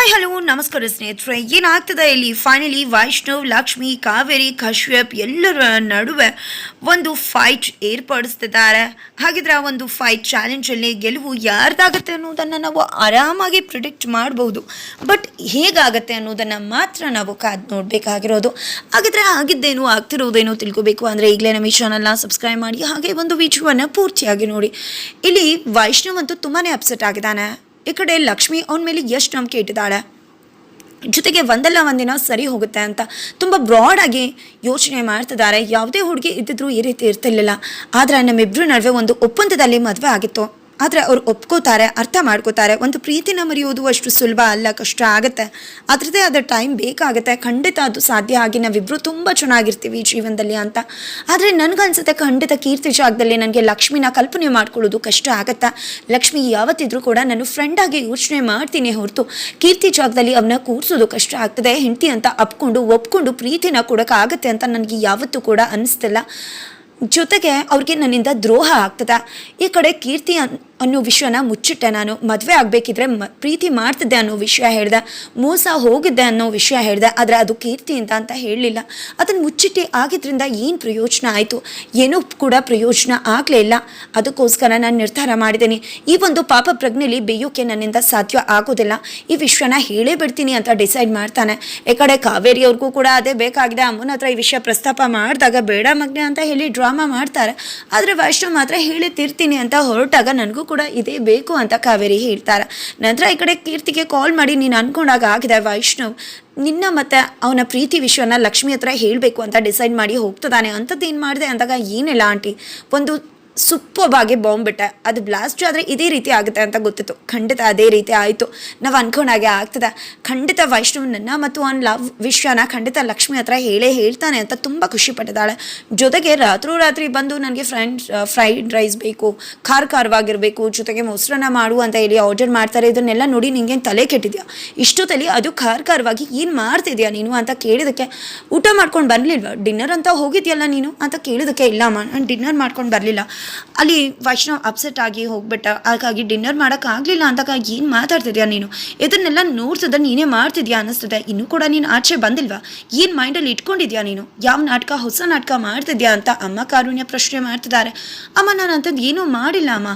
Hi hello ನಮಸ್ಕಾರ ಸ್ನೇಹಿತರೆ. ಏನಾಗ್ತದೆ ಇಲ್ಲಿ? ಫೈನಲಿ ವೈಷ್ಣವ್, ಲಕ್ಷ್ಮಿ, ಕಾವೇರಿ, ಕಶ್ಯಪ್ ಎಲ್ಲರ ನಡುವೆ ಒಂದು ಫೈಟ್ ಏರ್ಪಡಿಸ್ತಿದ್ದಾರೆ. ಹಾಗಿದ್ರೆ ಆ ಒಂದು ಫೈಟ್ ಚಾಲೆಂಜಲ್ಲಿ ಗೆಲುವು ಯಾರ್ದಾಗತ್ತೆ ಅನ್ನೋದನ್ನು ನಾವು ಆರಾಮಾಗಿ ಪ್ರಿಡಿಕ್ಟ್ ಮಾಡಬಹುದು ಬಟ್ ಹೇಗಾಗತ್ತೆ ಅನ್ನೋದನ್ನು ಮಾತ್ರ ನಾವು ಕಾದು ನೋಡಬೇಕಾಗಿರೋದು. ಹಾಗಿದ್ರೆ ಆಗಿದ್ದೇನು, ಆಗ್ತಿರೋದೇನೋ ತಿಳ್ಕೊಬೇಕು ಅಂದರೆ ಈಗಲೇ ನಮ್ಮ ಈ ಚಾನಲ್ನ ಸಬ್ಸ್ಕ್ರೈಬ್ ಮಾಡಿ, ಹಾಗೆ ಒಂದು ವಿಡಿಯೋವನ್ನು ಪೂರ್ತಿಯಾಗಿ ನೋಡಿ. ಇಲ್ಲಿ ವೈಷ್ಣವ್ ಅಂತೂ ತುಂಬಾ ಅಪ್ಸೆಟ್ ಆಗಿದ್ದಾನೆ. ಈ ಕಡೆ ಲಕ್ಷ್ಮಿ ಅವನ ಮೇಲೆ ಎಷ್ಟು ನಂಬಿಕೆ ಇಟ್ಟಿದ್ದಾಳೆ? ಜೊತೆಗೆ ಒಂದಲ್ಲ ಒಂದಿನ ಸರಿ ಹೋಗುತ್ತೆ ಅಂತ ತುಂಬ ಬ್ರಾಡಾಗಿ ಯೋಚನೆ ಮಾಡ್ತಿದ್ದಾರೆ. ಯಾವುದೇ ಹುಡುಗಿ ಇದ್ದಿದ್ರು ಈ ರೀತಿ ಇರ್ತಿರ್ಲಿಲ್ಲ. ಆದರೆ ನಮ್ಮಿಬ್ಬರ ನಡುವೆ ಒಂದು ಒಪ್ಪಂದದಲ್ಲಿ ಮದುವೆ ಆಗಿತ್ತು. ಆದರೆ ಅವ್ರು ಒಪ್ಕೋತಾರೆ, ಅರ್ಥ ಮಾಡ್ಕೋತಾರೆ. ಒಂದು ಪ್ರೀತಿನ ಮರೆಯೋದು ಅಷ್ಟು ಸುಲಭ ಅಲ್ಲ, ಕಷ್ಟ ಆಗುತ್ತೆ. ಅದರದ್ದೇ ಆದ ಟೈಮ್ ಬೇಕಾಗುತ್ತೆ. ಖಂಡಿತ ಅದು ಸಾಧ್ಯ. ಆಗಿ ನಾವಿಬ್ಬರು ತುಂಬ ಚೆನ್ನಾಗಿರ್ತೀವಿ ಜೀವನದಲ್ಲಿ ಅಂತ. ಆದರೆ ನನಗನ್ಸುತ್ತೆ ಖಂಡಿತ ಕೀರ್ತಿ ಜಾಗದಲ್ಲಿ ನನಗೆ ಲಕ್ಷ್ಮಿನ ಕಲ್ಪನೆ ಮಾಡ್ಕೊಳ್ಳೋದು ಕಷ್ಟ ಆಗುತ್ತೆ. ಲಕ್ಷ್ಮಿ ಯಾವತ್ತಿದ್ರೂ ಕೂಡ ನಾನು ಫ್ರೆಂಡ್ ಆಗಿ ಯೋಚನೆ ಮಾಡ್ತೀನಿ ಹೊರತು. ಕೀರ್ತಿ ಜಾಗದಲ್ಲಿ ಅವನ್ನ ಕೂರಿಸೋದು ಕಷ್ಟ ಆಗ್ತದೆ. ಹೆಂಡತಿ ಅಂತ ಅಪ್ಕೊಂಡು, ಒಪ್ಕೊಂಡು ಪ್ರೀತಿನ ಕೊಡೋಕ್ಕಾಗತ್ತೆ ಅಂತ ನನಗೆ ಯಾವತ್ತೂ ಕೂಡ ಅನಿಸ್ತಿಲ್ಲ. ಜೊತೆಗೆ ಅವ್ರಿಗೆ ನನ್ನಿಂದ ದ್ರೋಹ ಆಗ್ತದೆ. ಈ ಕಡೆ ಕೀರ್ತಿ ಅನ್ನೋ ವಿಷಯನ ಮುಚ್ಚಿಟ್ಟೆ ನಾನು. ಮದುವೆ ಆಗಬೇಕಿದ್ರೆ ಮ, ಪ್ರೀತಿ ಮಾಡ್ತಿದ್ದೆ ಅನ್ನೋ ವಿಷಯ ಹೇಳಿದೆ. ಮೋಸ ಹೋಗಿದ್ದೆ ಅನ್ನೋ ವಿಷಯ ಹೇಳಿದೆ. ಆದರೆ ಅದು ಕೀರ್ತಿಯಿಂದ ಅಂತ ಹೇಳಲಿಲ್ಲ. ಅದನ್ನು ಮುಚ್ಚಿಟ್ಟು ಆಗಿದ್ರಿಂದ ಏನು ಪ್ರಯೋಜನ ಆಯಿತು? ಏನೂ ಕೂಡ ಪ್ರಯೋಜನ ಆಗಲೇ ಇಲ್ಲ. ಅದಕ್ಕೋಸ್ಕರ ನಾನು ನಿರ್ಧಾರ ಮಾಡಿದ್ದೀನಿ. ಈ ಒಂದು ಪಾಪ ಪ್ರಜ್ಞೆಲಿ ಬೇಯೋಕೆ ನನ್ನಿಂದ ಸಾಧ್ಯ ಆಗೋದಿಲ್ಲ. ಈ ವಿಷಯನ ಹೇಳೇ ಬಿಡ್ತೀನಿ ಅಂತ ಡಿಸೈಡ್ ಮಾಡ್ತಾನೆ. ಈ ಕಡೆ ಕಾವೇರಿ ಅವ್ರಿಗೂ ಕೂಡ ಅದೇ ಬೇಕಾಗಿದೆ. ಅಮ್ಮನ ಹತ್ರ ಈ ವಿಷಯ ಪ್ರಸ್ತಾಪ ಮಾಡಿದಾಗ ಬೇಡ ಮಗ್ನೆ ಅಂತ ಹೇಳಿ ಡ್ರಾಮಾ ಮಾಡ್ತಾರೆ. ಆದರೆ ವೈಷ್ಣವ್ ಮಾತ್ರ ಹೇಳಿ ತಿರ್ತೀನಿ ಅಂತ ಹೊರಟಾಗ ನನಗೂ ಕೂಡ ಇದೇ ಬೇಕು ಅಂತ ಕಾವೇರಿ ಹೇಳ್ತಾರೆ. ನಂತರ ಈ ಕಡೆ ಕೀರ್ತಿಗೆ ಕಾಲ್ ಮಾಡಿ, ನೀನು ಅನ್ಕೊಂಡಾಗ ಆಗಿದೆ ವೈಷ್ಣವ್. ನಿನ್ನ ಮತ್ತೆ ಅವನ ಪ್ರೀತಿ ವಿಷಯನ ಲಕ್ಷ್ಮಿ ಹತ್ರ ಹೇಳಬೇಕು ಅಂತ ಡಿಸೈಡ್ ಮಾಡಿ ಹೋಗ್ತದಾನೆ. ಅಂಥದ್ದು ಏನು ಮಾಡಿದೆ ಅಂದಾಗ, ಏನಿಲ್ಲ ಆಂಟಿ. ಒಂದು ಸುಪ್ಪವಾಗಿ ಬಾಂಬ್ ಬಿಟ್ಟೆ. ಅದು ಬ್ಲಾಸ್ಟ್ ಆದರೆ ಇದೇ ರೀತಿ ಆಗುತ್ತೆ ಅಂತ ಗೊತ್ತಿತ್ತು. ಖಂಡಿತ ಅದೇ ರೀತಿ ಆಯಿತು. ನಾವು ಅನ್ಕೊಂಡಾಗೆ ಆಗ್ತದೆ. ಖಂಡಿತ ವೈಷ್ಣವನನ್ನ ಮತ್ತು ಅವ್ನ ಲವ್ ವಿಷಯನ ಖಂಡಿತ ಲಕ್ಷ್ಮಿ ಹತ್ರ ಹೇಳೇ ಹೇಳ್ತಾನೆ ಅಂತ ತುಂಬ ಖುಷಿ ಪಟ್ಟಿದ್ದಾಳೆ. ಜೊತೆಗೆ ರಾತ್ರೋರಾತ್ರಿ ಬಂದು ನನಗೆ ಫ್ರೆಂಡ್ ಫ್ರೈಡ್ ರೈಸ್ ಬೇಕು, ಖಾರ ಖಾರವಾಗಿರಬೇಕು, ಜೊತೆಗೆ ಮೊಸರನ್ನ ಮಾಡು ಅಂತ ಹೇಳಿ ಆರ್ಡರ್ ಮಾಡ್ತಾರೆ. ಇದನ್ನೆಲ್ಲ ನೋಡಿ ನಿಂಗೆ ತಲೆ ಕೆಟ್ಟಿದ್ಯಾ? ಇಷ್ಟೊತ್ತಲ್ಲಿ ಅದು ಖಾರ ಖಾರವಾಗಿ ಏನು ಮಾಡ್ತಿದ್ಯಾ ನೀನು ಅಂತ ಕೇಳಿದಕ್ಕೆ, ಊಟ ಮಾಡ್ಕೊಂಡು ಬರಲಿಲ್ವ? ಡಿನ್ನರ್ ಅಂತ ಹೋಗಿದ್ಯಲ್ಲ ನೀನು? ಅಂತ ಕೇಳಿದಕ್ಕೆ ಇಲ್ಲಮ್ಮ ನಾನು ಡಿನ್ನರ್ ಮಾಡ್ಕೊಂಡು ಬರಲಿಲ್ಲ. ಅಲ್ಲಿ ವೈಷ್ಣವ್ ಅಪ್ಸೆಟ್ ಆಗಿ ಹೋಗ್ಬಿಟ್ಟ. ಹಾಗಾಗಿ ಡಿನ್ನರ್ ಮಾಡೋಕ್ಕಾಗಲಿಲ್ಲ ಅಂದಾಗ ಏನು ಮಾತಾಡ್ತಿದ್ಯಾ ನೀನು? ಇದನ್ನೆಲ್ಲ ನೋಡ್ತಿದ್ದ, ನೀನೇ ಮಾಡ್ತಿದ್ಯಾ ಅನ್ನಿಸ್ತದೆ. ಇನ್ನೂ ಕೂಡ ನೀನು ಆಚೆ ಬಂದಿಲ್ವಾ? ಏನು ಮೈಂಡಲ್ಲಿ ಇಟ್ಕೊಂಡಿದ್ಯಾ ನೀನು? ಯಾವ ನಾಟಕ, ಹೊಸ ನಾಟಕ ಮಾಡ್ತಿದ್ಯಾ ಅಂತ ಅಮ್ಮ ಕಾರುಣ್ಯ ಪ್ರಶ್ನೆ ಮಾಡ್ತಿದ್ದಾರೆ. ಅಮ್ಮ, ನಾನು ಅಂಥದ್ದು ಏನೂ ಮಾಡಿಲ್ಲ, ಅಮ್ಮ.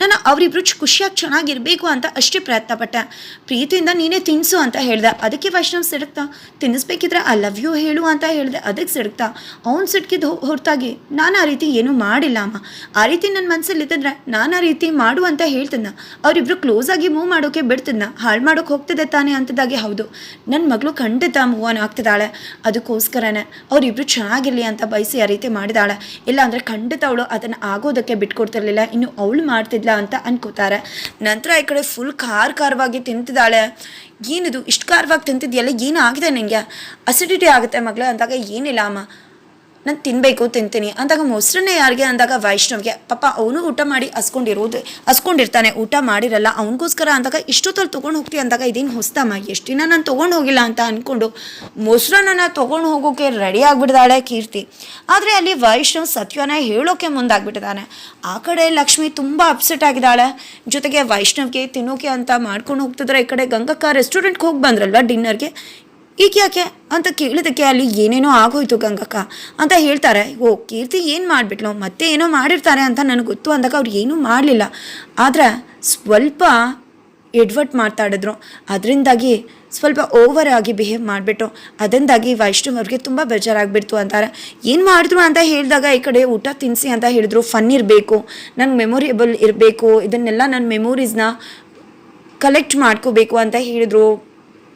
ನಾನು ಅವರಿಬ್ರು ಖುಷಿಯಾಗಿ ಚೆನ್ನಾಗಿರಬೇಕು ಅಂತ ಅಷ್ಟೇ ಪ್ರಯತ್ನ ಪಟ್ಟೆ ಪ್ರೀತಿಯಿಂದ ನೀನೇ ತಿನ್ನಿಸು ಅಂತ ಹೇಳ್ದೆ. ಅದಕ್ಕೆ ವೈಷ್ಣವ್ ಸಿಡುಕ್ತಾ. ತಿನ್ನಿಸ್ಬೇಕಿದ್ರೆ ಐ ಲವ್ ಯು ಹೇಳು ಅಂತ ಹೇಳಿದೆ. ಅದಕ್ಕೆ ಸಿಡುಕ್ತಾ. ಅವ್ನು ಸಿಡ್ಕಿದ್ದು ಹೊರತಾಗಿ, ನಾನು ಆ ರೀತಿ ಏನೂ ಮಾಡಿಲ್ಲ, ಅಮ್ಮ. ಆ ರೀತಿ ನನ್ನ ಮನಸ್ಸಲ್ಲಿ ಇದ್ದಿದ್ರೆ ನಾನು ಆ ರೀತಿ ಮಾಡು ಅಂತ ಹೇಳ್ತಿದ್ನ. ಅವರಿಬ್ರು ಕ್ಲೋಸ್ ಆಗಿ ಮೂವ್ ಮಾಡೋಕೆ ಬಿಡ್ತಿದ್ದ ಹಾಳು ಮಾಡೋಕೆ ಹೋಗ್ತಿದ್ದೆ ತಾನೇ ಅಂತದಾಗಿ ಹೌದು. ನನ್ನ ಮಗಳು ಖಂಡಿತ ಮೂವ್ ಆನ್ ಆಗ್ತಿದ್ದಾಳೆ. ಅದಕ್ಕೋಸ್ಕರನೇ ಅವರಿಬ್ರು ಚೆನ್ನಾಗಿರಲಿ ಅಂತ ಬಯಸಿ ಆ ರೀತಿ ಮಾಡಿದಾಳೆ. ಇಲ್ಲ ಅಂದರೆ ಖಂಡಿತ ಅವಳು ಅದನ್ನು ಆಗೋದಕ್ಕೆ ಬಿಟ್ಕೊಡ್ತಿರ್ಲಿಲ್ಲ. ಇನ್ನು ಅವಳು ಮಾಡ್ತಿದ್ಲ ಅಂತ ಅನ್ಕೋತಾರೆ. ನಂತರ ಈ ಕಡೆ ಫುಲ್ ಖಾರ ಖಾರವಾಗಿ ತಿಂತಿದ್ದಾಳೆ. ಏನಿದು? ಇಷ್ಟು ಖಾರವಾಗಿ ತಿಂತಿದ್ಯಲ್ಲ? ಏನು ಆಗಿದೆ ನನಗೆ ಅಸಿಡಿಟಿ ಆಗುತ್ತೆ ಮಗಳೇ ಅಂದಾಗ ಏನಿಲ್ಲ ಅಮ್ಮ. ನಾನು ತಿನ್ನಬೇಕು ತಿಂತೀನಿ. ಅಂದಾಗ ಮೊಸರನ್ನೇ ಯಾರಿಗೆ? ಅಂದಾಗ ವೈಷ್ಣವ್ಗೆ. ಪಾಪ ಅವನು ಊಟ ಮಾಡಿ ಹಸ್ಕೊಂಡಿರೋದು ಹಸ್ಕೊಂಡಿರ್ತಾನೆ ಊಟ ಮಾಡಿರಲ್ಲ. ಅವನಿಗೋಸ್ಕರ ಅಂದಾಗ ಇಷ್ಟೊತ್ತಲ್ಲಿ ತೊಗೊಂಡು ಹೋಗ್ತೀವಿ ಅಂದಾಗ ಇದೇನು ಹೊಸ್ತಮ್ಮ ಎಷ್ಟು ದಿನ ನಾನು ತೊಗೊಂಡು ಹೋಗಿಲ್ಲ ಅಂತ ಅಂದ್ಕೊಂಡು ಮೊಸರನ್ನ ತೊಗೊಂಡು ಹೋಗೋಕೆ ರೆಡಿ ಆಗಿಬಿಡ್ದಾಳೆ ಕೀರ್ತಿ. ಆದರೆ ಅಲ್ಲಿ ವೈಷ್ಣವ್ ಸತ್ಯನ ಹೇಳೋಕೆ ಮುಂದಾಗ್ಬಿಟ್ಟಿದ್ದಾನೆ. ಆ ಕಡೆ ಲಕ್ಷ್ಮಿ ತುಂಬ ಅಪ್ಸೆಟ್ ಆಗಿದ್ದಾಳೆ. ಜೊತೆಗೆ ವೈಷ್ಣವ್ಗೆ ತಿನ್ನೋಕೆ ಅಂತ ಮಾಡ್ಕೊಂಡು ಹೋಗ್ತಿದ್ರೆ ಈ ಕಡೆ ಗಂಗಕ್ಕ ರೆಸ್ಟೋರೆಂಟ್ಗೆ ಹೋಗಿ ಬಂದ್ರಲ್ವ ಡಿನ್ನರ್ಗೆ ಈಗ ಯಾಕೆ ಅಂತ ಕೇಳಿದಕ್ಕೆ ಅಲ್ಲಿ ಏನೇನೋ ಆಗೋಯ್ತು ಗಂಗಕ್ಕ ಅಂತ ಹೇಳ್ತಾರೆ. ಓ, ಕೀರ್ತಿ ಏನು ಮಾಡಿಬಿಟ್ಲು? ಮತ್ತೆ ಏನೋ ಮಾಡಿರ್ತಾರೆ ಅಂತ ನನಗೆ ಗೊತ್ತು ಅಂದಾಗ ಅವ್ರು ಏನೂ ಮಾಡಲಿಲ್ಲ. ಆದರೆ ಸ್ವಲ್ಪ ಎಡ್ವರ್ಟ್ ಮಾತಾಡಿದ್ರು ಅದರಿಂದಾಗಿ ಸ್ವಲ್ಪ ಓವರ್ ಆಗಿ ಬಿಹೇವ್ ಮಾಡಿಬಿಟ್ಟು ಅದರಿಂದಾಗಿ ವೈಷ್ಣವ್ ಅವ್ರಿಗೆ ತುಂಬ ಬೇಜಾರಾಗ್ಬಿಡ್ತು ಅಂತಾರೆ. ಏನು ಮಾಡಿದ್ರು ಅಂತ ಹೇಳಿದಾಗ ಈ ಕಡೆ ಊಟ ತಿನ್ನಿಸಿ ಅಂತ ಹೇಳಿದ್ರು. ಫನ್ ಇರಬೇಕು ನಂಗೆ ಮೆಮೊರೇಬಲ್ ಇರಬೇಕು, ಇದನ್ನೆಲ್ಲ ನನ್ನ ಮೆಮೊರೀಸ್ನ ಕಲೆಕ್ಟ್ ಮಾಡ್ಕೋಬೇಕು ಅಂತ ಹೇಳಿದ್ರು.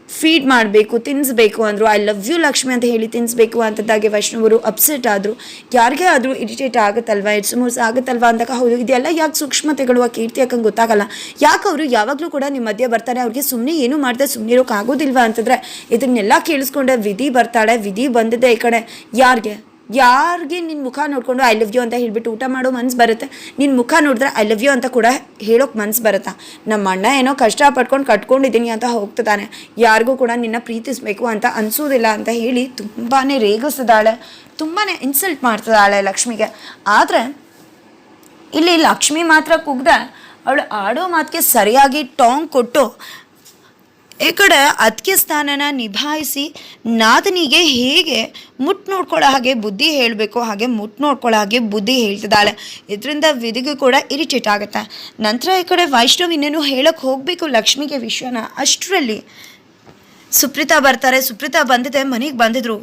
ಫೀಡ್ ಮಾಡಬೇಕು ತಿನ್ನಿಸ್ಬೇಕು ಅಂದರು ಐ ಲವ್ ಯು ಲಕ್ಷ್ಮಿ ಅಂತ ಹೇಳಿ ತಿನ್ನಿಸ್ಬೇಕು ಅಂತದ್ದಾಗೆ ವೈಷ್ಣವರು ಅಪ್ಸೆಟ್ ಆದರು. ಯಾರಿಗೆ ಆದರೂ ಇರಿಟೇಟ್ ಆಗುತ್ತಲ್ವಾ ಇಟ್ಸ್ ಮೂರ್ಸ್ ಆಗುತ್ತಲ್ವಾ ಅಂದಾಗ, ಹೌದು, ಇದೆಲ್ಲ ಯಾಕೆ ಸೂಕ್ಷ್ಮತೆಗಳು ಆ ಕೀರ್ತಿ ಯಾಕಂಗೆ ಗೊತ್ತಾಗಲ್ಲ. ಯಾಕೆ ಅವರು ಯಾವಾಗಲೂ ಕೂಡ ನಿಮ್ಮ ಮಧ್ಯೆ ಬರ್ತಾರೆ, ಅವ್ರಿಗೆ ಸುಮ್ಮನೆ ಏನು ಮಾಡಿದೆ ಸುಮ್ಮನೆ ಇರೋಕ್ಕಾಗೋದಿಲ್ವಾ ಅಂತಂದರೆ, ಇದನ್ನೆಲ್ಲ ಕೇಳಿಸ್ಕೊಂಡೆ, ವಿಧಿ ಬರ್ತಾಳೆ, ವಿಧಿ ಬಂದಿದೆ ಈ ಕಡೆ. ಯಾರಿಗೆ? ಯಾರಿಗೆ ನಿನ್ನ ಮುಖ ನೋಡಿಕೊಂಡು ಐ ಲವ್ ಯು ಅಂತ ಹೇಳಿಬಿಟ್ಟು ಊಟ ಮಾಡೋ ಮನ್ಸು ಬರುತ್ತೆ? ನಿನ್ನ ಮುಖ ನೋಡಿದ್ರೆ ಐ ಲವ್ ಯು ಅಂತ ಕೂಡ ಹೇಳೋಕೆ ಮನ್ಸು ಬರುತ್ತಾ? ನಮ್ಮ ಅಣ್ಣ ಏನೋ ಕಷ್ಟ ಪಟ್ಕೊಂಡು ಕಟ್ಕೊಂಡಿದ್ದೀನಿ ಅಂತ ಹೋಗ್ತಿದ್ದಾನೆ. ಯಾರಿಗೂ ಕೂಡ ನಿನ್ನ ಪ್ರೀತಿಸಬೇಕು ಅಂತ ಅನಿಸೋದಿಲ್ಲ ಅಂತ ಹೇಳಿ ತುಂಬಾ ರೇಗಿಸ್ತಿದ್ದಾಳೆ. ತುಂಬಾ ಇನ್ಸಲ್ಟ್ ಮಾಡ್ತಿದ್ದಾಳೆ ಲಕ್ಷ್ಮಿಗೆ. ಆದರೆ ಇಲ್ಲಿ ಲಕ್ಷ್ಮಿ ಮಾತ್ರ ಕುಗ್ದೆ ಅವಳು ಆಡೋ ಮಾತಿಗೆ ಸರಿಯಾಗಿ ಟಾಂಗ್ ಕೊಟ್ಟು ಈ ಕಡೆ ಅದಕ್ಕೆ ಸ್ಥಾನನ ನಿಭಾಯಿಸಿ ನಾದನಿಗೆ ಹೇಗೆ ಮುಟ್ ನೋಡ್ಕೊಳ್ಳೋ ಹಾಗೆ ಬುದ್ಧಿ ಹೇಳಬೇಕು ಹಾಗೆ ಮುಟ್ ನೋಡ್ಕೊಳ್ಳೋ ಹಾಗೆ ಬುದ್ಧಿ ಹೇಳ್ತಿದ್ದಾಳೆ. ಇದರಿಂದ ವಿಧಿಗೂ ಕೂಡ ಇರಿಟೇಟ್ ಆಗುತ್ತೆ. ನಂತರ ಈ ಕಡೆ ವೈಷ್ಣವ್ ಇನ್ನೇನು ಹೇಳಕ್ಕೆ ಹೋಗಬೇಕು ಲಕ್ಷ್ಮಿಗೆ ವಿಷಯನ ಅಷ್ಟರಲ್ಲಿ ಸುಪ್ರೀತಾ ಬರ್ತಾರೆ. ಸುಪ್ರೀತಾ ಬಂದಿದೆ, ಮನೆಗೆ ಬಂದಿದ್ರು.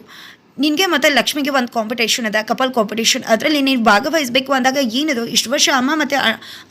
ನಿನಗೆ ಮತ್ತು ಲಕ್ಷ್ಮಿಗೆ ಒಂದು ಕಾಂಪಿಟೇಷನ್ ಇದೆ ಕಪಲ್ ಕಾಂಪಿಟೇಷನ್ ಅದರಲ್ಲಿ ನೀನು ಭಾಗವಹಿಸಬೇಕು ಅಂದಾಗ ಏನಿದು? ಇಷ್ಟು ವರ್ಷ ಅಮ್ಮ ಮತ್ತು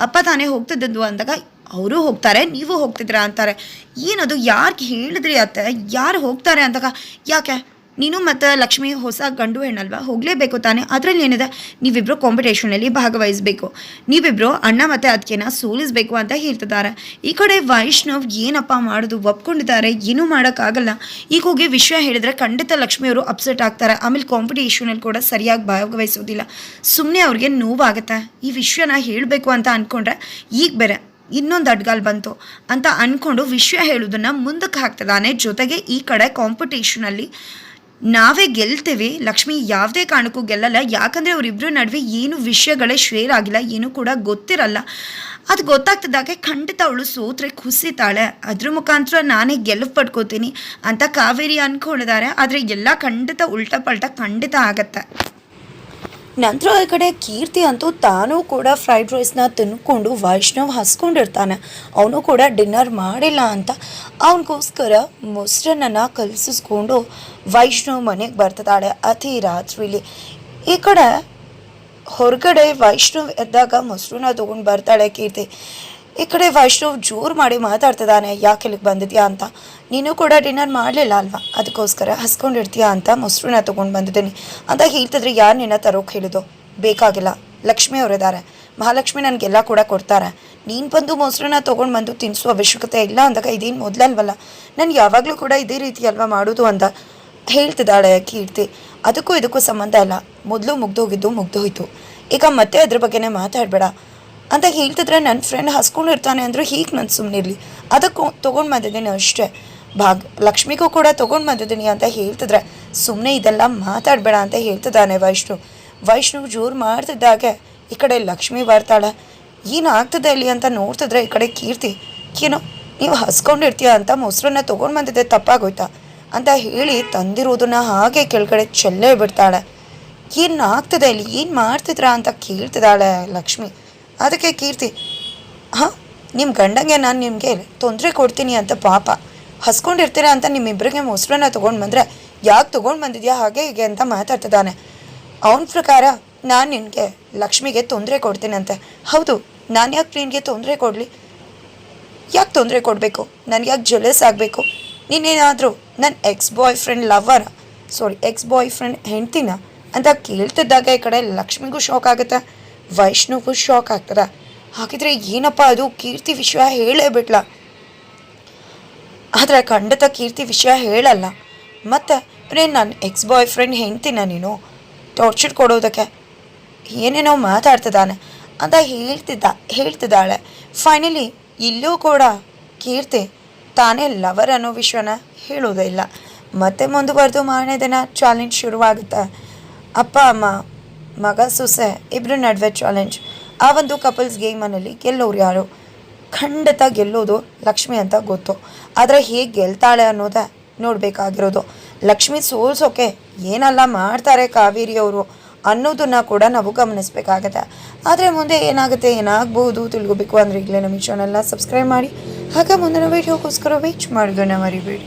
ಅಪ್ಪ ತಾನೇ ಹೋಗ್ತಿದ್ದದ್ದು ಅಂದಾಗ ಅವರು ಹೋಗ್ತಾರೆ, ನೀವು ಹೋಗ್ತಿದ್ದೀರಾ ಅಂತಾರೆ. ಏನದು, ಯಾರಿಗೆ ಹೇಳಿದ್ರಿ ಅತ್ತೆ? ಯಾರು ಹೋಗ್ತಾರೆ ಅಂದಾಗ, ಯಾಕೆ? ನೀನು ಮತ್ತು ಲಕ್ಷ್ಮಿ ಹೊಸ ಗಂಡು ಹೆಣ್ಣಲ್ವಾ? ಹೋಗಲೇಬೇಕು ತಾನೆ. ಅದರಲ್ಲಿ ಏನಿದೆ? ನೀವಿಬ್ಬರು ಕಾಂಪಿಟೇಷನಲ್ಲಿ ಭಾಗವಹಿಸಬೇಕು. ನೀವಿಬ್ಬರು ಅಣ್ಣ ಮತ್ತು ಅದಕ್ಕೆನ ಸೋಲಿಸಬೇಕು ಅಂತ ಹೇಳ್ತಿದ್ದಾರೆ. ಈ ಕಡೆ ವೈಷ್ಣವ್ ಏನಪ್ಪ ಮಾಡೋದು? ಒಪ್ಕೊಂಡಿದ್ದಾರೆ. ಏನೂ ಮಾಡೋಕ್ಕಾಗಲ್ಲ. ಈಗ ಹೋಗಿ ವಿಷಯ ಹೇಳಿದ್ರೆ ಖಂಡಿತ ಲಕ್ಷ್ಮಿಯವರು ಅಪ್ಸೆಟ್ ಆಗ್ತಾರೆ. ಆಮೇಲೆ ಕಾಂಪಿಟೇಷನಲ್ಲಿ ಕೂಡ ಸರಿಯಾಗಿ ಭಾಗವಹಿಸೋದಿಲ್ಲ. ಸುಮ್ಮನೆ ಅವ್ರಿಗೆ ನೋವಾಗುತ್ತೆ. ಈ ವಿಷಯನ ಹೇಳಬೇಕು ಅಂತ ಅಂದ್ಕೊಂಡ್ರೆ ಈಗ ಬೇರೆ. ಇನ್ನೊಂದು ಅಡ್ಗಾಲ್ ಬಂತು ಅಂತ ಅಂದ್ಕೊಂಡು ವಿಷಯ ಹೇಳೋದನ್ನು ಮುಂದಕ್ಕೆ ಹಾಕ್ತದಾನೆ. ಜೊತೆಗೆ ಈ ಕಡೆ ಕಾಂಪಿಟೇಷನಲ್ಲಿ ನಾವೇ ಗೆಲ್ತೀವಿ. ಲಕ್ಷ್ಮಿ ಯಾವುದೇ ಕಾರಣಕ್ಕೂ ಗೆಲ್ಲಲ್ಲ. ಯಾಕಂದರೆ ಅವರಿಬ್ಬರ ನಡುವೆ ಏನು ವಿಷಯಗಳೇ ಶೇರ್ ಆಗಿಲ್ಲ, ಏನೂ ಕೂಡ ಗೊತ್ತಿರಲ್ಲ. ಅದು ಗೊತ್ತಾಗ್ತಿದ್ದಾಗೆ ಖಂಡಿತ ಅವಳು ಸೋತ್ರೆ ಕುಸಿತಾಳೆ ಅದ್ರ ಮುಖಾಂತರ ನಾನೇ ಗೆಲುವು ಪಡ್ಕೋತೀನಿ ಅಂತ ಕಾವೇರಿ ಅಂದ್ಕೊಂಡಿದ್ದಾರೆ ಆದರೆ ಎಲ್ಲ ಖಂಡಿತ ಉಲ್ಟಾ ಪಲ್ಟ ಖಂಡಿತ ಆಗತ್ತೆ. ನಂತರ ಈ ಕಡೆ ಕೀರ್ತಿ ಅಂತೂ ತಾನೂ ಕೂಡ ಫ್ರೈಡ್ ರೈಸ್ನ ತಿನ್ಕೊಂಡು ವೈಷ್ಣವ್ ಹಸ್ಕೊಂಡಿರ್ತಾನೆ. ಅವನು ಕೂಡ ಡಿನ್ನರ್ ಮಾಡಿಲ್ಲ ಅಂತ. ಅವನಿಗೋಸ್ಕರ ಮೊಸರನ್ನ ಕಲಸಿಸ್ಕೊಂಡು ವೈಷ್ಣವ್ ಮನೆಗೆ ಬರ್ತಿದ್ದಾಳೆ ಅತಿ ರಾತ್ರಿಲಿ. ಈ ಕಡೆ ಹೊರಗಡೆ ವೈಷ್ಣವ್ ಎದ್ದಾಗ ಮೊಸರನ್ನ ತೊಗೊಂಡು ಬರ್ತಾಳೆ ಕೀರ್ತಿ. ಈ ಕಡೆ ವೈಷ್ಣವ್ ಜೋರು ಮಾಡಿ ಮಾತಾಡ್ತಿದ್ದಾನೆ ಯಾಕೆ ಇಲ್ಲಿಗೆ ಬಂದಿದ್ಯಾ ಅಂತ. ನೀನು ಕೂಡ ಡಿನ್ನರ್ ಮಾಡಲಿಲ್ಲ ಅಲ್ವಾ? ಅದಕ್ಕೋಸ್ಕರ ಹಸ್ಕೊಂಡಿರ್ತೀಯಾ ಅಂತ ಮೊಸರನ್ನ ತೊಗೊಂಡು ಬಂದಿದ್ದೀನಿ. ಅಂತ ಹೇಳ್ತಿದ್ರೆ ಯಾರು ನಿನ್ನ ತರೋಕೆ ಹೇಳಿದ್ದು? ಬೇಕಾಗಿಲ್ಲ. ಲಕ್ಷ್ಮಿ ಅವರಿದ್ದಾರೆ ಮಹಾಲಕ್ಷ್ಮಿ ನನಗೆಲ್ಲ ಕೂಡ ಕೊಡ್ತಾರೆ. ನೀನು ಬಂದು ಮೊಸರನ್ನ ತೊಗೊಂಡು ಬಂದು ತಿನ್ನಿಸೋ ಅವಶ್ಯಕತೆ ಇಲ್ಲ ಅಂದಾಗ ಇದೇನು ಮೊದಲಲ್ವಲ್ಲ? ನಾನು ಯಾವಾಗಲೂ ಕೂಡ ಇದೇ ರೀತಿ ಅಲ್ವಾ ಮಾಡೋದು ಅಂತ ಹೇಳ್ತಿದ್ದಾಳೆ ಕೀರ್ತಿ. ಅದಕ್ಕೂ ಇದಕ್ಕೂ ಸಂಬಂಧ ಇಲ್ಲ. ಮೊದಲು ಮುಗ್ದೋಗಿದ್ದು ಮುಗ್ದೋಯ್ತು. ಈಗ ಮತ್ತೆ ಅದ್ರ ಬಗ್ಗೆನೇ ಮಾತಾಡಬೇಡ. ಅಂತ ಹೇಳ್ತಿದ್ರೆ ನನ್ನ ಫ್ರೆಂಡ್ ಹಸ್ಕೊಂಡಿರ್ತಾನೆ ಅಂದರೆ ಹೀಗೆ ನಾನು ಸುಮ್ಮನಿರಲಿ ಅದಕ್ಕೂ ತೊಗೊಂಡು ಬಂದಿದ್ದೀನಿ ಅಷ್ಟೇ. ಭಾಗ್, ಲಕ್ಷ್ಮಿಗೂ ಕೂಡ ತೊಗೊಂಡು ಬಂದಿದ್ದೀನಿ ಅಂತ ಹೇಳ್ತಿದ್ರೆ ಸುಮ್ಮನೆ ಇದೆಲ್ಲ ಮಾತಾಡಬೇಡ ಅಂತ ಹೇಳ್ತಿದ್ದಾನೆ ವೈಷ್ಣು. ವೈಷ್ಣು ಜೋರು ಮಾಡ್ತಿದ್ದಾಗೆ, ಈ ಕಡೆ ಲಕ್ಷ್ಮಿ ಬರ್ತಾಳೆ. ಏನು ಆಗ್ತದೆ ಅಲ್ಲಿ ಅಂತ ನೋಡ್ತಿದ್ರೆ ಈ ಕಡೆ ಕೀರ್ತಿ. ಏನೋ, ನೀವು ಹಸ್ಕೊಂಡಿರ್ತೀಯ ಅಂತ ಮೊಸರನ್ನ ತೊಗೊಂಡು ಬಂದಿದ್ದೆ, ತಪ್ಪಾಗೋಯ್ತಾ? ಅಂತ ಹೇಳಿ ತಂದಿರೋದನ್ನ ಹಾಗೆ ಕೆಳಗಡೆ ಚೆಲ್ಲೇ ಬಿಡ್ತಾಳೆ. ಏನಾಗ್ತದೆ ಇಲ್ಲಿ? ಏನು ಮಾಡ್ತಿದ್ರಾ ಅಂತ ಕೇಳ್ತಿದ್ದಾಳೆ ಲಕ್ಷ್ಮಿ. ಅದಕ್ಕೆ ಕೀರ್ತಿ, ಹಾಂ ನಿಮ್ಮ ಗಂಡಂಗೆ ನಾನು ನಿಮಗೆ ತೊಂದರೆ ಕೊಡ್ತೀನಿ ಅಂತ ಪಾಪ. ಹಸ್ಕೊಂಡಿರ್ತೀರಾ ಅಂತ ನಿಮ್ಮಿಬ್ಬರಿಗೆ ಮೊಸರನ್ನ ತೊಗೊಂಡು ಬಂದರೆ ಯಾಕೆ ತೊಗೊಂಡು ಬಂದಿದ್ಯಾ, ಹಾಗೆ ಹೀಗೆ ಅಂತ ಮಾತಾಡ್ತಿದ್ದಾನೆ. ಅವನ ಪ್ರಕಾರ ನಾನು ನಿನಗೆ ಲಕ್ಷ್ಮಿಗೆ ತೊಂದರೆ ಕೊಡ್ತೀನಂತೆ ಹೌದು, ನಾನು ಯಾಕೆ ನಿನಗೆ ತೊಂದರೆ ಕೊಡಲಿ? ಯಾಕೆ ತೊಂದರೆ ಕೊಡಬೇಕು? ನನಗೆ ಯಾಕೆ ಜೆಲಸ್ ಆಗಬೇಕು? ನೀನೇನಾದರೂ ನನ್ನ ಎಕ್ಸ್ ಬಾಯ್ ಫ್ರೆಂಡ್ ಲವರ ಸಾರಿ ಎಕ್ಸ್ ಬಾಯ್ ಫ್ರೆಂಡ್ ಹೆಂಡ್ತಿನ ಅಂತ ಕೇಳ್ತಿದ್ದಾಗ ಈ ಕಡೆ ಲಕ್ಷ್ಮಿಗೂ ಶಾಕ್ ಆಗುತ್ತೆ. ವೈಷ್ಣುಗೂ ಶಾಕ್ ಆಗ್ತದ. ಹಾಗಿದ್ರೆ ಏನಪ್ಪ ಅದು? ಕೀರ್ತಿ ವಿಷಯ ಹೇಳೇ ಬಿಟ್ಲ. ಆದರೆ ಖಂಡಿತ ಕೀರ್ತಿ ವಿಷಯ ಹೇಳಲ್ಲ. ಮತ್ತು ರೇ ನನ್ನ ಎಕ್ಸ್ ಬಾಯ್ ಫ್ರೆಂಡ್ ಹೆಂಡ್ತಿನ ನೀನು? ಟಾರ್ಚರ್ ಕೊಡೋದಕ್ಕೆ ಏನೇನೋ ಮಾತಾಡ್ತಿದ್ದಾನೆ ಅಂತ ಹೇಳ್ತಿದ್ದ, ಹೇಳ್ತಿದ್ದಾಳೆ. ಫೈನಲಿ ಇಲ್ಲೂ ಕೂಡ ಕೀರ್ತಿ ತಾನೇ ಲವರ್ ಅನ್ನೋ ವಿಷಯನ ಹೇಳೋದೇ ಇಲ್ಲ. ಮತ್ತೆ ಮುಂದುವರೆದು ಮಾರನೇ ದಿನ ಚಾಲೆಂಜ್ ಶುರುವಾಗುತ್ತೆ. ಅಪ್ಪ, ಅಮ್ಮ ಮಗ ಸೊಸೆ ಇಬ್ಬರ ನಡುವೆ ಚಾಲೆಂಜ್ ಆ ಒಂದು ಕಪಲ್ಸ್ ಗೇಮನಲ್ಲಿ ಗೆಲ್ಲೋರು ಯಾರು? ಖಂಡಿತ ಗೆಲ್ಲೋದು ಲಕ್ಷ್ಮಿ ಅಂತ ಗೊತ್ತು. ಆದರೆ ಹೇಗೆ ಗೆಲ್ತಾಳೆ ಅನ್ನೋದೇ ನೋಡಬೇಕಾಗಿರೋದು. ಲಕ್ಷ್ಮಿ ಸೋಲ್ಸೋಕೆ ಏನೆಲ್ಲ ಮಾಡ್ತಾರೆ ಕಾವೇರಿಯವರು ಅನ್ನೋದನ್ನು ಕೂಡ ನಾವು ಗಮನಿಸಬೇಕಾಗತ್ತೆ. ಆದರೆ ಮುಂದೆ ಏನಾಗುತ್ತೆ, ಏನಾಗ್ಬೋದು ತಿಳ್ಕೊಬೇಕು ಅಂದರೆ ಈಗಲೇ ನಮ್ಮ ಚಾನಲ್ನ ಸಬ್ಸ್ಕ್ರೈಬ್ ಮಾಡಿ. ಹಾಗೆ ಮುಂದಿನ ವೀಡಿಯೋಗೋಸ್ಕರ ವೇಚ್ ಮಾಡೋದನ್ನ ಮರಿಬೇಡಿ.